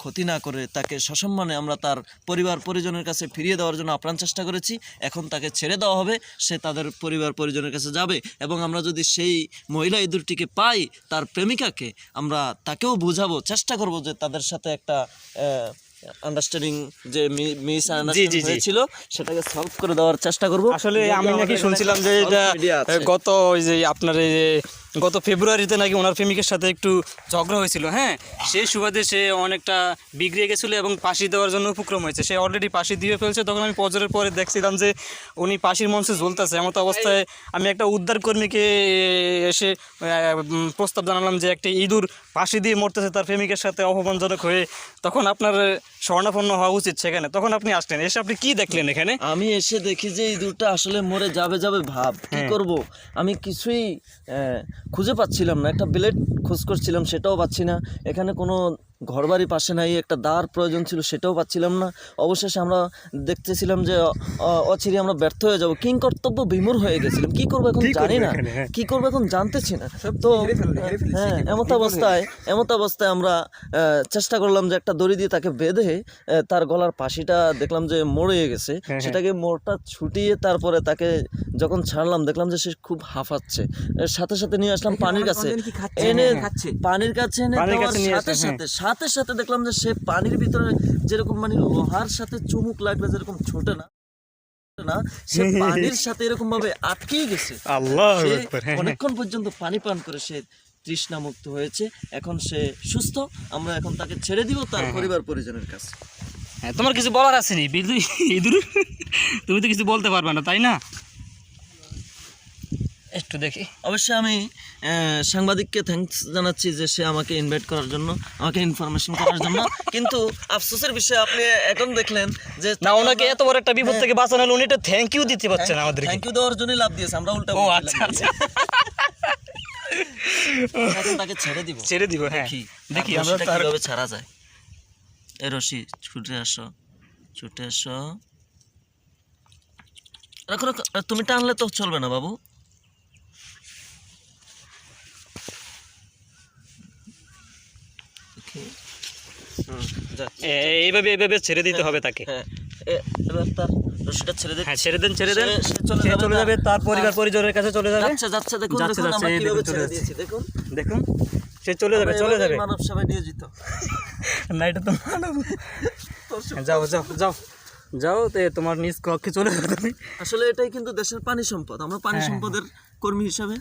ক্ষতি না করে তাকে সসম্মানে আমরা তার পরিবার পরিজনের কাছে ফিরিয়ে দেওয়ার জন্য আপ্রাণ চেষ্টা করেছি। এখন তাকে ছেড়ে দেওয়া হবে, সে তাদের পরিবার পরিজনের কাছে যাবে এবং আমরা যদি সেই মহিলা ইঁদুরটিকে পাই, তার প্রেমিকাকে, আমরা তাকেও বোঝাবো, চেষ্টা করব যে তাদের সাথে একটা আন্ডারস্ট্যান্ডিং যে মিস আন্ডারস্ট্যান্ডিং হয়েছিল সেটাকে সলভ করে দেওয়ার চেষ্টা করব। আসলে আমি নাকি শুনছিলাম যে এটা। গত ওই যে আপনার এই যে গত ফেব্রুয়ারিতে নাকি ওনার প্রেমিকের সাথে একটু ঝগড়া হয়েছিল হ্যাঁ? সেই সুবাদে সে অনেকটা বিগড়িয়ে গেছিল এবং ফাঁসি দেওয়ার জন্য উপক্রম হয়েছে। সে অলরেডি ফাঁসি দিয়ে ফেলছে তখন আমি পজরের পরে দেখছিলাম যে উনি ফাঁসির মঞ্চে ঝুলতেছে। এমত অবস্থায় আমি একটা উদ্ধার কর্মীকে এসে প্রস্তাব জানালাম যে একটা ইঁদুর ফাঁসি দিয়ে মরতেছে তার প্রেমিকের সাথে অপমানজনক হয়ে। তখন আপনার স্বর্ণাপন্ন হওয়া উচিত সেখানে। তখন আপনি আসলেন এসে আপনি কি দেখলেন এখানে? আমি এসে দেখি যে ইঁদুরটা আসলে মরে যাবে যাবে ভাব। কি করব? আমি কিছুই খুঁজে পাচ্ছিলাম না। একটা ব্লেড খোঁজ করছিলাম সেটাও পাচ্ছি না। এখানে কোনো ঘরবাড়ি পাশে নাই একটা দাঁড় প্রয়োজন ছিল সেটাও পাচ্ছিলাম না। অবশেষে আমরা দেখতেছিলাম যে অচিরে আমরা ব্যর্থ হয়ে যাব। কিং কর্তব্য বিমূর হয়ে গেছিলাম। কি করব এখন জানি না। কি করব এখন জানতেছি না। তো হ্যাঁ এমত অবস্থায় এমত অবস্থায় আমরা চেষ্টা করলাম যে একটা দড়ি দিয়ে তাকে বেঁধে তার গলার পাশিটা দেখলাম যে মরে গেছে। সেটাকে মোড়টা ছুটিয়ে তারপরে তাকে যখন ছাড়লাম দেখলাম যে সে খুব হাঁফাচ্ছে। সাথে সাথে নিয়ে আসলাম পানির কাছে। এনে পানির কাছে এনে পানির দেওয়ার কাছে নিয়ে সাথে সাথে সাথে সাথে দেখলাম যে সে পানির ভিতরে যেরকম মানে লোহার সাথে চুমুক লাগলে যেরকম ছোটে না না সে পানির সাথে এরকম ভাবে আটকেই গেছে। আল্লাহ সে আকবার, হ্যাঁ, অনেকক্ষণ পর্যন্ত পানি পান করে সে তৃষ্ণা মুক্ত হয়েছে। এখন সে সুস্থ আমরা এখন তাকে ছেড়ে দিব তার পরিবার পরিজনের কাছে। হ্যাঁ তোমার কিছু বলার তুমি তো কিছু বলতে পারবে না তাই না? একটু দেখি। অবশ্যই আমি সাংবাদিককে থ্যাঙ্কস জানাচ্ছি যে সে আমাকে ইনভাইট করার জন্য আমাকে ইনফরমেশন করার জন্য। কিন্তু আফসোসের বিষয় আপনি এখন দেখলেন যে না ওনাকে এত বড় একটা বিপদ থেকে বাঁচানো হলো, উনি এটা থ্যাংক ইউ দিতে পারছেন আমাদেরকে। থ্যাংক ইউ দেওয়ার জন্যই লাভ দিয়েছে আমরা উল্টা ও আচ্ছা আচ্ছা। তাকে ছেড়ে দিব। ছেড়ে দিব হ্যাঁ। দেখি দেখি আমরা তার কীভাবে ছাড়া যায়। এ রশি ছুটে আসো ছুটে আসো। রাখো রাখো তুমি টানলে তো চলবে না বাবু। এইভাবে এইভাবে ছেড়ে দিতে হবে তাকে। হ্যাঁ। এ- এবার তার রশিটা ছেড়ে দিচ্ছি হ্যাঁ ছেড়ে দেন ছেড়ে দেন। সে- সে চলে যাবে তার- পরিবার পরিজনের কাছে চলে যাবে। যাচ্ছে যাচ্ছে দেখুন যাচ্ছে, যাচ্ছে, আমরা এই কীভাবে দেখুন চলে ছেড়ে দিয়েছি দেখুন। দেখুন সে চলে যাবে চলে যাবে। মানব সেবায় নিয়োজিত। না এটা তো মানব। যাও যাও যাও যাও তে তোমার নিজ কক্ষে চলে যাবে আসলে এটাই কিন্তু দেশের পানি সম্পদ। আমরা পানি হ্যাঁ, সম্পদের কর্মী হিসাবে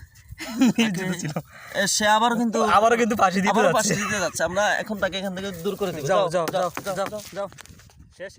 সে আবার কিন্তু আবারও কিন্তু ফাঁসি দিতে আবারও যাচ্ছে। ফাঁসি দিতে যাচ্ছে। আমরা এখন তাকে এখান থেকে দূর করে দিব। যাও যাও যাও যাও যাও শেষ